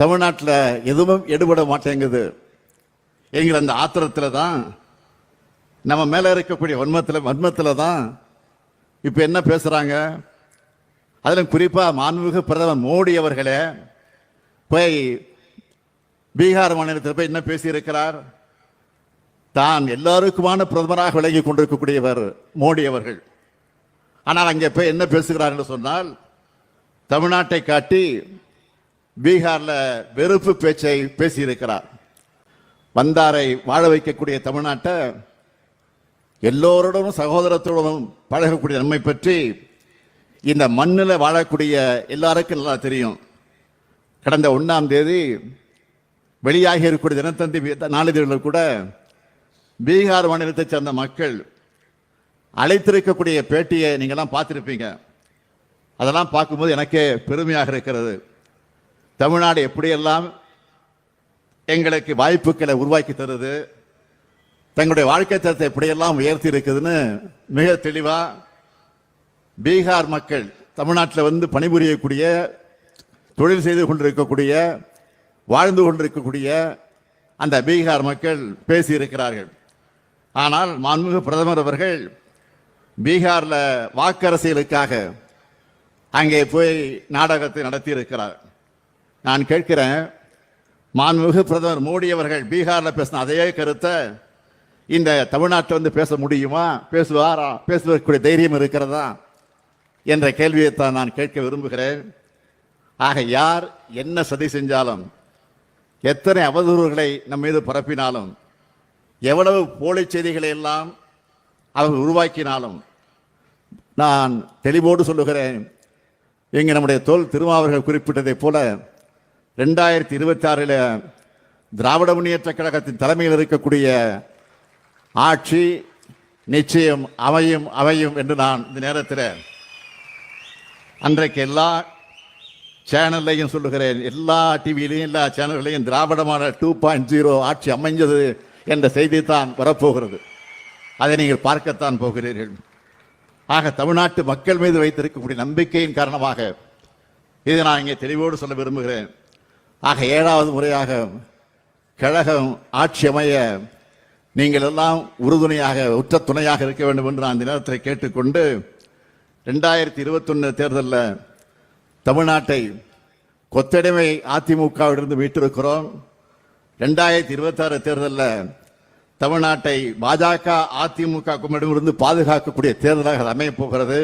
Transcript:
தமிழ்நாட்டில் எதுவும் எடுபட மாட்டேங்குது. என்கிற அந்த ஆத்திரத்தில் தான் நம்ம மேலே இருக்கக்கூடிய வன்மத்தில் வன்மத்தில் தான் இப்போ என்ன பேசுகிறாங்க அதிலும் குறிப்பாக மாண்புமிகு பிரதமர் மோடி அவர்களே போய் பீகார் மாநிலத்தில் போய் என்ன பேசியிருக்கிறார்? தான் எல்லாருக்குமான பிரதமராக விளங்கி கொண்டிருக்கக்கூடியவர் மோடி அவர்கள். ஆனால் அங்கே போய் என்ன பேசுகிறார் என்று சொன்னால் தமிழ்நாட்டை காட்டி பீகாரில் வெறுப்பு பேச்சை பேசியிருக்கிறார். வந்தாரை வாழ வைக்கக்கூடிய தமிழ்நாட்டை எல்லோருடனும் சகோதரத்துடனும் பழகக்கூடிய நம்மை பற்றி இந்த மண்ணில் வாழக்கூடிய எல்லாருக்கும் நல்லா தெரியும். கடந்த ஒன்றாம் தேதி வெளியாகி இருக்கக்கூடிய தினத்தந்தி வி- கூட பீகார் மாநிலத்தைச் சேர்ந்த மக்கள் அழைத்திருக்கக்கூடிய பேட்டியை நீங்கள்லாம் பார்த்துருப்பீங்க. அதெல்லாம் பார்க்கும்போது எனக்கே பெருமையாக இருக்கிறது. தமிழ்நாடு எப்படியெல்லாம் எங்களுக்கு வாய்ப்புகளை உருவாக்கி தருது தங்களுடைய வாழ்க்கை தரத்தை எப்படியெல்லாம் உயர்த்தி இருக்குதுன்னு மிக தெளிவாக பீகார் மக்கள் தமிழ்நாட்டில் வந்து பணிபுரியக்கூடிய தொழில் செய்து கொண்டிருக்கக்கூடிய வாழ்ந்து கொண்டிருக்கக்கூடிய அந்த பீகார் மக்கள் பேசியிருக்கிறார்கள். ஆனால் மாண்புமிகு பிரதமர் அவர்கள் பீகாரில் வாக்கரசியலுக்காக அங்கே போய் நாடகத்தை நடத்தி இருக்கிறார் நான் கேட்கிறேன் மாண்புமிகு பிரதமர் மோடி அவர்கள் பீகாரில் பேசின அதே கருத்தை இந்த தமிழ்நாட்டில் வந்து பேச முடியுமா? பேசுவாரா? பேசுவதற்குரிய தைரியம் இருக்கிறதா? என்ற கேள்வியைத்தான் நான் கேட்க விரும்புகிறேன். ஆக யார் என்ன சதி செஞ்சாலும் எத்தனை அவதூறுகளை நம் மீது பரப்பினாலும் எவ்வளவு போலி செய்திகளை எல்லாம் அவர்கள் உருவாக்கினாலும் நான் தெளிவோடு சொல்லுகிறேன். இங்கே நம்முடைய தோல் திருமாவர்கள் குறிப்பிட்டதைப் போல ரெண்டாயிரத்தி இருபத்தி ஆறில் திராவிட முன்னேற்ற கழகத்தின் தலைமையில் இருக்கக்கூடிய ஆட்சி நிச்சயம் அமையும் அமையும் என்று நான் இந்த நேரத்தில் அன்றைக்கு எல்லா சேனல்லையும் சொல்லுகிறேன். எல்லா டிவியிலையும் எல்லா சேனல்களையும் திராவிடமான டூ பாயிண்ட் ஜீரோ ஆட்சி அமைஞ்சது என்ற செய்தி தான் வரப்போகிறது. அதை நீங்கள் பார்க்கத்தான் போகிறீர்கள். ஆக தமிழ்நாட்டு மக்கள் மீது வைத்திருக்கக்கூடிய நம்பிக்கையின் காரணமாக இதை நான் இங்கே தெளிவோடு சொல்ல விரும்புகிறேன். ஆக ஏழாவது முறையாக கழகம் ஆட்சி அமைய நீங்கள் எல்லாம் உறுதுணையாக உற்ற துணையாக இருக்க வேண்டும் என்று நான் நேரத்தில் கேட்டுக்கொண்டு ரெண்டாயிரத்தி இருபத்தொன்னு தேர்தலில் தமிழ்நாட்டை கொத்தடிமை அதிமுகவிலிருந்து மீட்டிருக்கிறோம். ரெண்டாயிரத்தி இருபத்தாறு தேர்தலில் தமிழ்நாட்டை பாஜக அதிமுக கும்பிடமிருந்து பாதுகாக்கக்கூடிய தேர்தலாக அமையப் போகிறது.